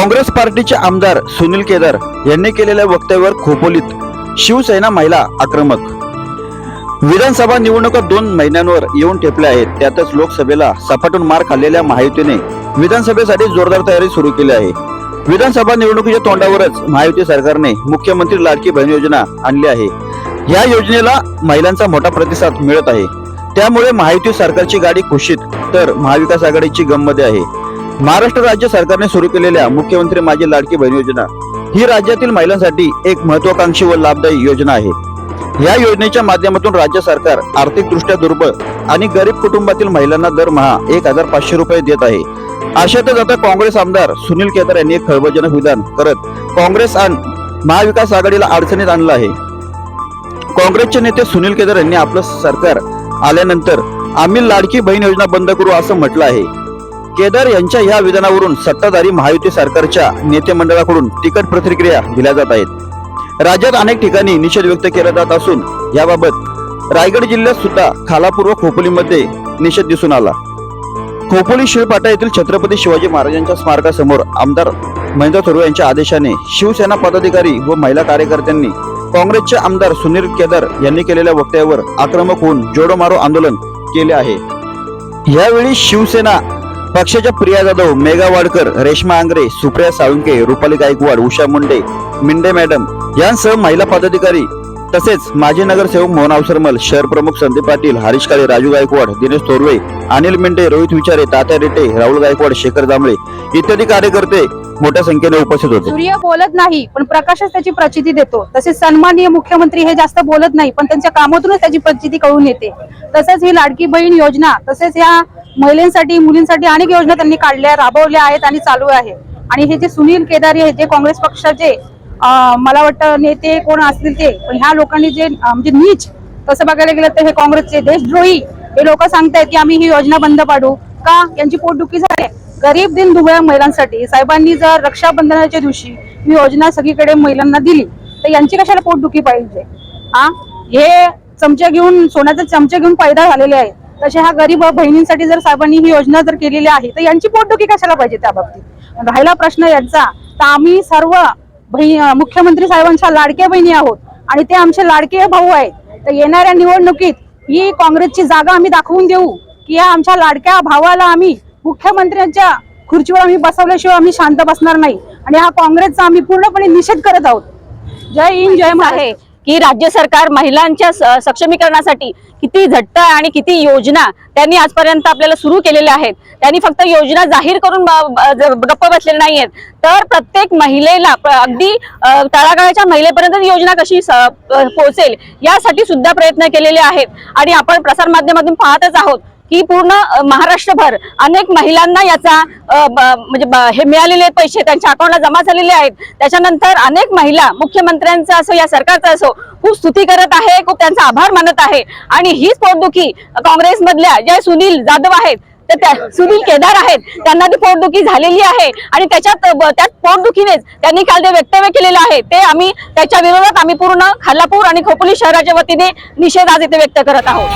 काँग्रेस पार्टीचे आमदार सुनील केदार यांनी केलेल्या वक्तव्यावर खोपोलीत शिवसेना महिला आक्रमक. विधानसभा निवडणुका दोन महिन्यांवर येऊन ठेपल्या आहेत. त्यातच लोकसभेला सपाटून मार खाल्लेल्या महायुतीने विधानसभेसाठी जोरदार तयारी सुरू केली आहे. विधानसभा निवडणुकीच्या तोंडावरच महायुती सरकारने मुख्यमंत्री लाडकी बहीण योजना आणली आहे. या योजनेला महिलांचा मोठा प्रतिसाद मिळत आहे. त्यामुळे महायुती सरकारची गाडी खुशीत तर महाविकास आघाडीची गंमत आहे. महाराष्ट्र राज्य सरकारने सुरू केलेल्या मुख्यमंत्री माझी लाडकी बहीण योजना ही राज्यातील महिलांसाठी एक महत्वाकांक्षी व लाभदायी योजना आहे. या योजनेच्या माध्यमातून राज्य सरकार आर्थिकदृष्ट्या दुर्बळ आणि गरीब कुटुंबातील महिलांना दरमहा एक हजार पाचशे रुपये देत आहे. अशातच आता काँग्रेस आमदार सुनील केदार यांनी एक खळबळजनक विधान करत काँग्रेस आणि महाविकास आघाडीला अडचणीत आणलं आहे. काँग्रेसचे नेते सुनील केदार यांनी आपलं सरकार आल्यानंतर आम्ही लाडकी बहीण योजना बंद करू असं म्हटलं आहे. केदार यांच्या या विधानावरून सत्ताधारी महायुती सरकारच्या नेते मंडळाकडून तिकट प्रतिक्रिया दिल्या जात आहेत. राज्यात अनेक ठिकाणी निषेध व्यक्त केला जात असून याबाबत रायगड जिल्ह्यात सुद्धा खालापूर व खोपोलीमध्ये निषेध दिसून आला. खोपोली शिळपाटा येथील छत्रपती शिवाजी महाराजांच्या स्मारकासमोर आमदार महेंद्र थोरवे यांच्या आदेशाने शिवसेना पदाधिकारी व महिला कार्यकर्त्यांनी काँग्रेसचे आमदार सुनील केदार यांनी केलेल्या वक्तव्यावर आक्रमक होऊन जोडो मारो आंदोलन केले आहे. यावेळी शिवसेना पक्षाच्या प्रिया जाधव मेघा वाडकर रेश्मा आंग्रे सुप्रिया साळुंके रुपाली गायकवाड उषा मुंडे मिंडे मॅडम यांसह महिला पदाधिकारी तसेच माजी नगरसेवक मोहन अवसरमल शहर प्रमुख संदीप पाटील हरीश काळे राजू गायकवाड दिनेश थोरवे अनिल मेंढे रोहित विचारे तात्या रेटे राहुल गायकवाड शेखर जांभळे इत्यादी कार्यकर्ते मोठ्या संख्येने उपस्थित होते. सूर्य बोलत नाही पण प्रकाशच त्याची प्रचिती देतो. तसेच सन्माननीय मुख्यमंत्री हे जास्त बोलत नाही पण त्यांच्या कामातूनच त्याची प्रचिती कळून येते. तसेच ही लाडकी बहीण योजना तसेच या महिलांसाठी मुलींसाठी अनेक योजना त्यांनी काढल्या राबवल्या आहेत आणि चालू आहे. आणि हे जे सुनील केदारी आहेत जे काँग्रेस पक्षाचे मला वाटतं नेते कोण असतील ते पण ह्या लोकांनी जे म्हणजे नीच तसं बघायला गेलं तर हे काँग्रेसचे देशद्रोही हे लोक सांगतायत की आम्ही ही योजना बंद पाडू. का? यांची पोटदुखी झाली गरीब दिन दुबळ्या महिलांसाठी साहेबांनी जर रक्षाबंधनाच्या दिवशी ही योजना सगळीकडे महिलांना दिली तर यांची कशाला पोटदुखी पाहिजे? हा हे चमचे घेऊन सोन्याचे चमचे घेऊन पैदा झालेले आहेत. तसे ह्या गरीब बहिणींसाठी जर साहेबांनी ही योजना जर केलेली आहे तर यांची पोटदुखी कशाला पाहिजे त्या बाबतीत? राहिला प्रश्न यांचा. तर आम्ही सर्व मुख्यमंत्री साहेबांच्या लाडक्या बहिणी आहोत आणि ते आमचे लाडके भाऊ आहेत. तर येणाऱ्या निवडणुकीत ही काँग्रेसची जागा आम्ही दाखवून देऊ की या आमच्या लाडक्या भावाला आम्ही मुख्यमंत्र्यांच्या खुर्चीवर आम्ही बसवल्याशिवाय आम्ही शांत बसणार नाही. आणि हा काँग्रेसचा आम्ही पूर्णपणे निषेध करत आहोत. जय हिंद जय महाराष्ट्र. की राज्य सरकार महिलांच्या स- सक्षमीकरणासाठी किती झट्ट आणि किती योजना त्यांनी आजपर्यंत आपल्याला सुरू केलेल्या आहेत. त्यांनी फक्त योजना जाहीर करून गप्प बसलेले नाहीयेत. तर प्रत्येक महिलेला अगदी तळागाळाच्या महिलेपर्यंत योजना कशी स- पोहोचेल यासाठी सुद्धा प्रयत्न केलेले आहेत. आणि आपण प्रसारमाध्यमातून पाहतच आहोत. की पूर्ण महाराष्ट्रभर अनेक महिलांना याचा म्हणजे हे मिळालेले पैसे त्यांच्या अकाउंटला जमा झालेले आहेत. त्याच्यानंतर अनेक महिला मुख्यमंत्र्यांचा असो या सरकारचा असो खूप स्तुती करत आहे खूप त्यांचा आभार मानत आहे. आणि हीच पोटदुखी काँग्रेसमधल्या ज्या सुनील जाधव आहेत तर त्या सुनील केदार आहेत त्यांना ती पोटदुखी झालेली आहे. आणि त्याच्यात ब- पोटदुखीनेच त्यांनी काल ते वक्तव्य केलेलं आहे ते आम्ही त्याच्या विरोधात आम्ही पूर्ण खालापूर आणि खोपोली शहराच्या वतीने निषेध आज इथे व्यक्त करत आहोत.